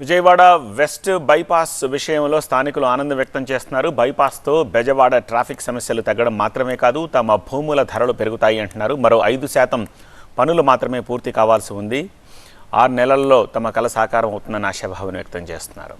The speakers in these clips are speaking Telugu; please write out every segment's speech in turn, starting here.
విజయవాడ వెస్ట్ బైపాస్ విషయంలో స్థానికులు ఆనందం వ్యక్తం చేస్తున్నారు. బైపాస్తో బెజవాడ ట్రాఫిక్ సమస్యలు తగ్గడం మాత్రమే కాదు తమ భూముల ధరలు పెరుగుతాయి అంటున్నారు. మరో ఐదు శాతం పనులు మాత్రమే పూర్తి కావాల్సి ఉంది. ఆరు నెలల్లో తమ కల సాకారం అవుతుందని ఆశాభావం వ్యక్తం చేస్తున్నారు.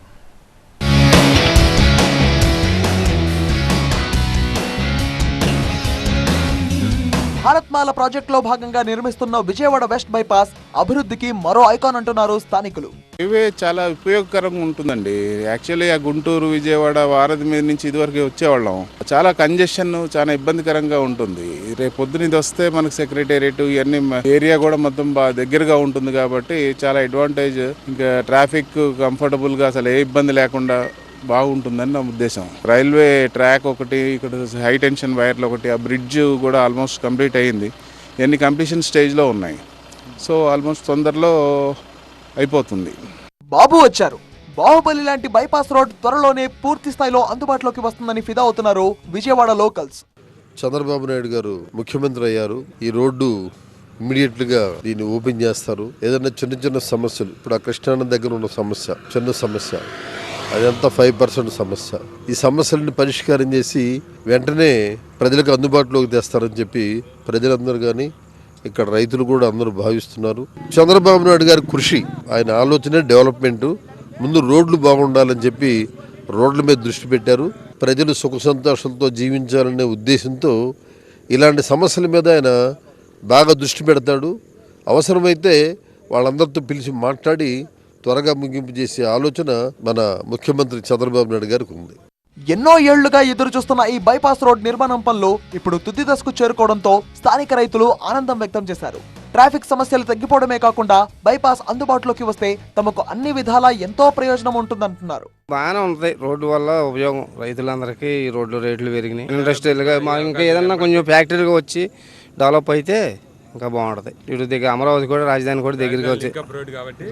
భారత్మాల ప్రాజెక్టులో భాగంగా నిర్మిస్తున్న విజయవాడ వెస్ట్ బైపాస్ అభివృద్ధికి మరో ఐకాన్ అంటున్నారు స్థానికులు. ఇవే చాలా ఉపయోగకరంగా ఉంటుందండి. యాక్చువల్లీ ఆ గుంటూరు విజయవాడ వారధి మీద నుంచి ఇదివరకు వచ్చేవాళ్ళం. చాలా కంజెషన్ చాలా ఇబ్బందికరంగా ఉంటుంది. రేపు పొద్దున ఇది వస్తే మనకు సెక్రటేరియట్ ఇవన్నీ ఏరియా కూడా మొత్తం బాగా దగ్గరగా ఉంటుంది కాబట్టి చాలా అడ్వాంటేజ్ ఇంకా ట్రాఫిక్ కంఫర్టబుల్గా అసలు ఏ ఇబ్బంది లేకుండా బాగుంటుందని నా ఉద్దేశం. రైల్వే ట్రాక్ ఒకటి ఇక్కడ హై టెన్షన్ వైర్లు ఒకటి ఆ బ్రిడ్జ్ కూడా ఆల్మోస్ట్ కంప్లీట్ అయ్యింది. ఇవన్నీ కంప్లీషన్ స్టేజ్లో ఉన్నాయి? సో ఆల్మోస్ట్ తొందరలో అయిపోతుంది. బాబు వచ్చారు. బాహుబలి లాంటి బైపాస్ రోడ్ త్వరలోనే పూర్తి స్థాయిలో అందుబాటులోకి వస్తుందని ఫిదా అవుతున్నారు విజయవాడ లోకల్స్. చంద్రబాబు నాయుడు గారు ముఖ్యమంత్రి అయ్యారు. ఈ రోడ్డు ఇమ్మీడియట్గా దీన్ని ఓపెన్ చేస్తారు. ఏదైనా చిన్న చిన్న సమస్యలు ఇప్పుడు ఆ కృష్ణానది దగ్గర ఉన్న సమస్య చిన్న సమస్య. అదంతా ఫైవ్ పర్సెంట్ సమస్య. ఈ సమస్యలను పరిష్కారం చేసి వెంటనే ప్రజలకు అందుబాటులోకి తెస్తారని చెప్పి ప్రజలందరూ కానీ ఇక్కడ రైతులు కూడా అందరూ భావిస్తున్నారు. చంద్రబాబు నాయుడు గారి కృషి ఆయన ఆలోచనే డెవలప్మెంట్ ముందు రోడ్లు బాగుండాలని చెప్పి రోడ్ల మీద దృష్టి పెట్టారు. ప్రజలు సుఖ సంతోషాలతో జీవించాలనే ఉద్దేశంతో ఇలాంటి సమస్యల మీద ఆయన బాగా దృష్టి పెడతాడు. అవసరమైతే వాళ్ళందరితో పిలిచి మాట్లాడి త్వరగా ముగింపు చేసే ఆలోచన మన ముఖ్యమంత్రి చంద్రబాబు నాయుడు గారికి ఉంది. ఎన్నో ఏళ్ళుగా ఎదురు చూస్తున్న ఈ బైపాస్ రోడ్ నిర్మాణం పనులు ఇప్పుడు తుది దశకు చేరుకోవడంతో స్థానిక రైతులు ఆనందం వ్యక్తం చేశారు. ట్రాఫిక్ సమస్యలు తగ్గిపోవడమే కాకుండా బైపాస్ అందుబాటులోకి వస్తే తమకు అన్ని విధాలా ఎంతో ప్రయోజనం ఉంటుందంటున్నారు. బాగానే ఉంటుంది రోడ్డు వల్ల ఉపయోగం. రైతులందరికీ ఈ రోడ్లు రేట్లు పెరిగినాయి. ఇండస్ట్రియల్గా మా ఇంకా ఏదన్నా కొంచెం ఫ్యాక్టరీగా వచ్చి డెవలప్ అయితే ఇంకా బాగుంటుంది. ఇటు దగ్గర అమరావతి కూడా రాజధాని కూడా దగ్గరికి వచ్చి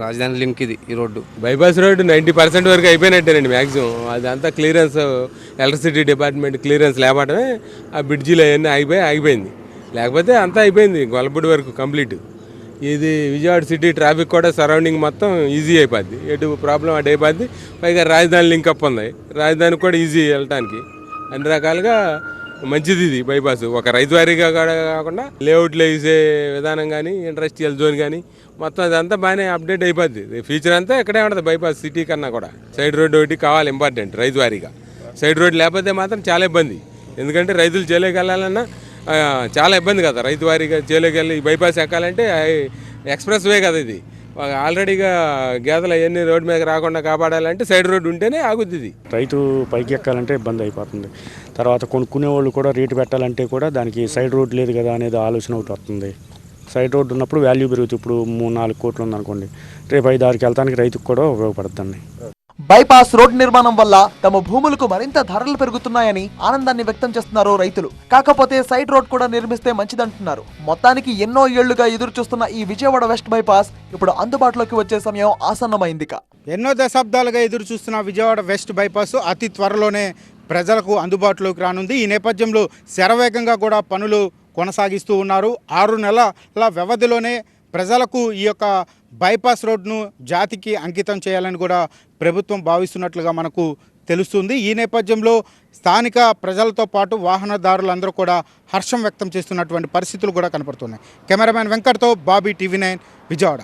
రాజధాని లింక్ ఇది ఈ road. Bypass road ninety percent వరకు అయిపోయినట్టేనండి మ్యాక్సిమం అదంతా క్లియరెన్స్ ఎలక్ట్రిసిటీ డిపార్ట్మెంట్ క్లియరెన్స్ లేపడమే ఆ బ్రిడ్జిలు అవన్నీ ఆగిపోయి ఆగిపోయింది. లేకపోతే అంతా అయిపోయింది గొల్లపూడి వరకు కంప్లీట్. ఇది విజయవాడ సిటీ ట్రాఫిక్ కూడా సరౌండింగ్ మొత్తం ఈజీ అయిపోద్ది. ఎటు ప్రాబ్లం అటు అయిపోద్ది. పైగా రాజధాని లింక్ అప్ ఉంది. రాజధానికి కూడా ఈజీ వెళ్ళటానికి. అన్ని రకాలుగా మంచిది ఇది బైపాస్ ఒక రైతు వారీగా కాకుండా లేఅవుట్లో వేసే విధానం కానీ ఇండస్ట్రియల్ జోన్ కానీ మొత్తం అదంతా బాగానే అప్డేట్ అయిపోద్ది. ఫ్యూచర్ అంతా ఇక్కడే ఉంటుంది బైపాస్ సిటీ కన్నా కూడా. సైడ్ రోడ్ ఒకటి కావాలి ఇంపార్టెంట్ రైతు వారీగా. సైడ్ రోడ్ లేకపోతే మాత్రం చాలా ఇబ్బంది. ఎందుకంటే రైతులు చేలోకి వెళ్ళాలన్నా చాలా ఇబ్బంది కదా. రైతు వారీగా చేలోకి వెళ్ళి బైపాస్ ఎక్కాలంటే ఎక్స్ప్రెస్ వే కదా ఇది. ఆల్రెడీగా గేదెలు అవన్నీ రోడ్డు మీద రాకుండా కాపాడాలంటే సైడ్ రోడ్డు ఉంటేనే ఆగుద్ది ఇది. రైతు పైకి ఎక్కాలంటే ఇబ్బంది అయిపోతుంది. తర్వాత కొనుక్కునే వాళ్ళు కూడా రేటు పెట్టాలంటే కూడా దానికి సైడ్ రోడ్ లేదు కదా అనేది ఆలోచన ఒకటి వస్తుంది. సైడ్ రోడ్ ఉన్నప్పుడు వాల్యూ పెరుగుతుంది. ఇప్పుడు మూడు నాలుగు కోట్లు ఉందనుకోండి రేపు ఐదు ఆరుకి వెళ్తానికి రైతుకు కూడా ఉపయోగపడుతుంది. బైపాస్ రోడ్ నిర్మాణం వల్ల తమ భూములకు మరింత ధరలు పెరుగుతున్నాయని ఆనందాన్ని వ్యక్తం చేస్తున్నారు రైతులు. కాకపోతే సైడ్ రోడ్ కూడా నిర్మిస్తే మంచిదంటున్నారు. మొత్తానికి ఎన్నో ఏళ్ళుగా ఎదురు చూస్తున్న ఈ విజయవాడ వెస్ట్ బైపాస్ ఇప్పుడు అందుబాటులోకి వచ్చే సమయం ఆసన్నమైందిక ఎన్నో దశాబ్దాలుగా ఎదురు చూస్తున్న విజయవాడ వెస్ట్ బైపాస్ అతి త్వరలోనే ప్రజలకు అందుబాటులోకి రానుంది. ఈ నేపథ్యంలో శరవేగంగా కూడా పనులు కొనసాగిస్తూ ఉన్నారు. ఆరు నెలల వ్యవధిలోనే ప్రజలకు ఈ యొక్క బైపాస్ రోడ్ను జాతికి అంకితం చేయాలని కూడా ప్రభుత్వం భావిస్తున్నట్లుగా మనకు తెలుస్తుంది. ఈ నేపథ్యంలో స్థానిక ప్రజలతో పాటు వాహనదారులందరూ కూడా హర్షం వ్యక్తం చేస్తున్నటువంటి పరిస్థితులు కూడా కనపడుతున్నాయి. కెమెరామ్యాన్ వెంకట్తో బాబీ టీవీ నైన్ విజయవాడ.